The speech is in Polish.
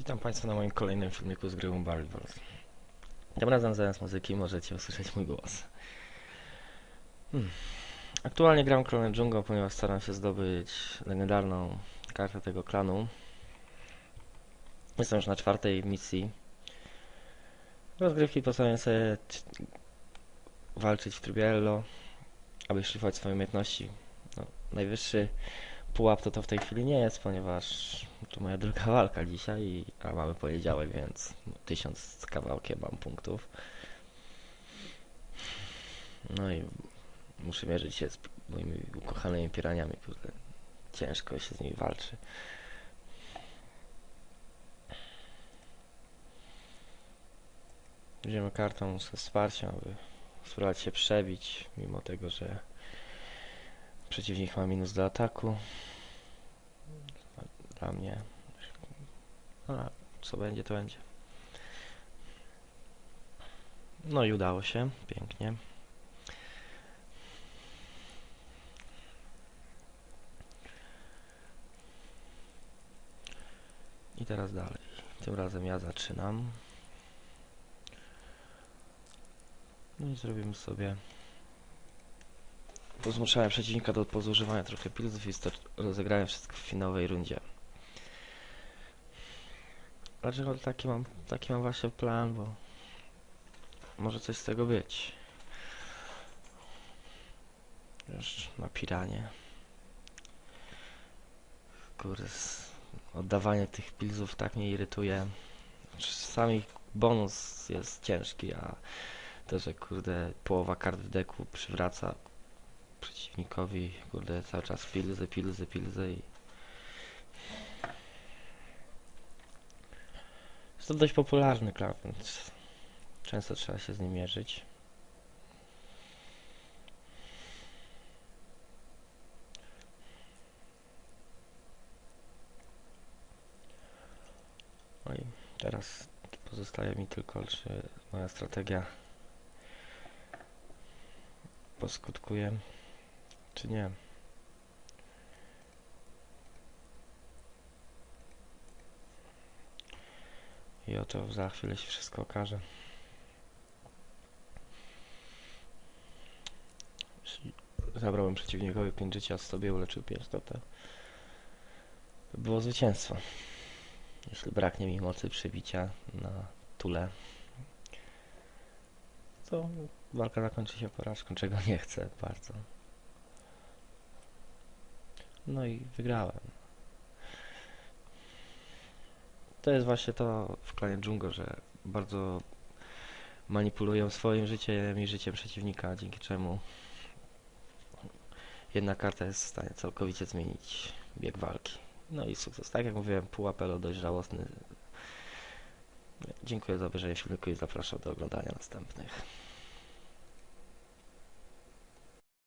Witam Państwa na moim kolejnym filmiku z gry Barrel Balls. Tym razem zamiast muzyki możecie usłyszeć mój głos. Hmm. Aktualnie gram klonem Dżungo, ponieważ staram się zdobyć legendarną kartę tego klanu. Jestem już na czwartej misji. Rozgrywki postawiłem sobie walczyć w trybie Elo, aby szlifować swoje umiejętności. No, najwyższy pułap to w tej chwili nie jest, ponieważ to moja druga walka dzisiaj, a mamy poniedziałek, więc tysiąc z kawałkiem mam punktów. No i muszę mierzyć się z moimi ukochanymi piraniami, kurde. Ciężko się z nimi walczy. Wziąłem kartą ze wsparciem, aby spróbować się przebić, mimo tego, że przeciwnik ma minus do ataku. Dla mnie. A, co będzie, to będzie. No i udało się, pięknie. I teraz dalej. Tym razem ja zaczynam. No i zrobimy sobie. Pozmuszałem przeciwnika do pozużywania trochę pilzów i rozegrałem wszystko w finałowej rundzie. Dlaczego taki mam, taki mam właśnie plan, bo może coś z tego być. Już na piranie. Kurde, oddawanie tych pilzów tak mnie irytuje. Czasami bonus jest ciężki, a to, że kurde połowa kart w deku przywraca przeciwnikowi, kurde cały czas pilzy, pilzy, pilzy i Jest to dość popularny klan, więc często trzeba się z nim mierzyć. No i teraz pozostaje mi tylko, czy moja strategia poskutkuje, czy nie. I oto za chwilę się wszystko okaże. Zabrałem przeciwnikowi 5 życia, sobie uleczył 5, to to by było zwycięstwo. Jeśli braknie mi mocy przebicia na tule, to walka zakończy się porażką, czego nie chcę bardzo. No i wygrałem. To jest właśnie to w klanie Dżungo, że bardzo manipulują swoim życiem i życiem przeciwnika, dzięki czemu jedna karta jest w stanie całkowicie zmienić bieg walki. No i sukces. Tak jak mówiłem, pułap Elo dość żałosny. Dziękuję za obejrzenie filmiku i zapraszam do oglądania następnych.